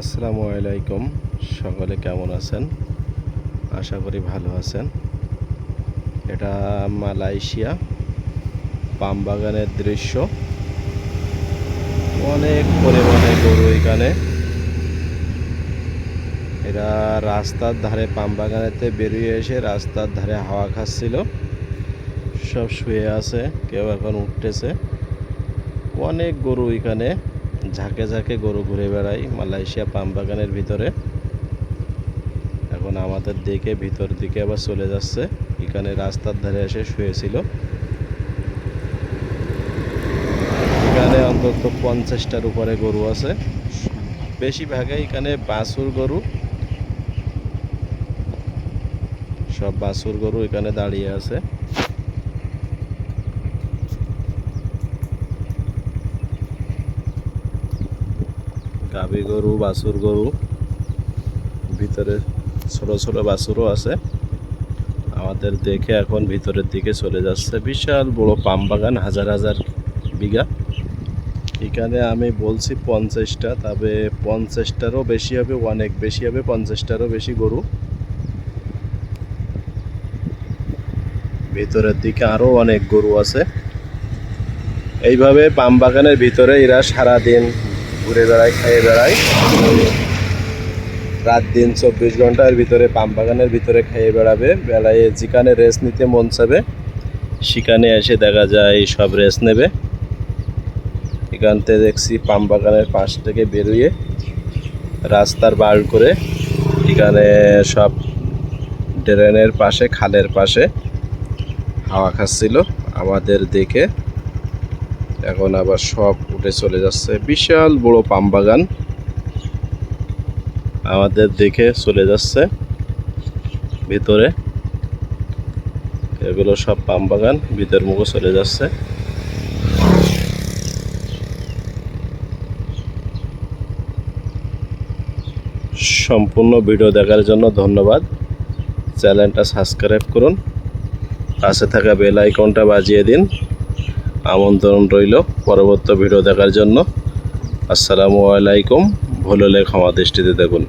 আসসালামু আলাইকুম। সকলে কেমন আছেন? আশা করি ভালো আছেন। এটা মালয়েশিয়া পাম বাগানের দৃশ্য। অনেক পরিমাণে গরু এখানে। এরা রাস্তার ধারে পাম বাগানেতে বেরিয়ে এসে রাস্তার ধারে হাওয়া খাচ্ছিল। সব শুয়ে আছে, কেউ এখন উঠতেছে। অনেক গরু এখানে। ঝাঁকে ঝাঁকে গরু ঘুরে বেড়ায় মালয়েশিয়া পাম বাগানের ভিতরে। এখন আমাদের দিকে, ভিতর দিকে আবার চলে যাচ্ছে। এখানে রাস্তার ধারে এসে শুয়েছিল। এখানে অন্তত পঞ্চাশটার উপরে গরু আছে। বেশিরভাগই এখানে বাছুর গরু। সব বাছুর গরু এখানে দাঁড়িয়ে আছে। গাভী গরু বাছুর গরু ভিতরে ছোট ছোট বাছুরও আছে। আমাদের দেখে এখন ভিতরের দিকে চলে যাচ্ছে। বিশাল বড় পাম বাগান, হাজার হাজার বিঘা। এখানে আমি বলছি পঞ্চাশটা, তবে পঞ্চাশটারও বেশি হবে, অনেক বেশি হবে, পঞ্চাশটারও বেশি গরু। ভিতরের দিকে আরও অনেক গরু আছে। এইভাবে পাম বাগানের ভিতরে এরা সারাদিন ঘুরে বেড়ায় খেয়ে বেড়ায় রাত দিন চব্বিশ ঘণ্টার ভিতরে পাম বাগানের ভিতরে খেয়ে বেড়াবে। বেলায় যেখানে রেস্ট নিতে মন চাবে, সেখানে এসে দেখা যায় সব রেস্ট নেবে। এখান থেকে দেখছি পাম বাগানের পাশ থেকে বেরিয়ে রাস্তার বাল করে এখানে সব ড্রেনের পাশে, খালের পাশে হাওয়া খাচ্ছিল আমাদের দেখে। এখন আবার সব উঠে চলে যাচ্ছে। বিশাল বড় পাম বাগান আমাদের দেখে চলে যাচ্ছে ভিতরে। এগুলো সব পাম বাগান, ভিতর মুখে চলে যাচ্ছে। সম্পূর্ণ ভিডিও দেখার জন্য ধন্যবাদ। চ্যানেলটা সাবস্ক্রাইব করুন। পাশে থাকা বেল আইকনটা বাজিয়ে দিন। আমন্ত্রণ রইল পরবর্তী ভিডিও দেখার জন্য। আসসালামু আলাইকুম। ভুল হলে ক্ষমা দৃষ্টিতে দেখুন।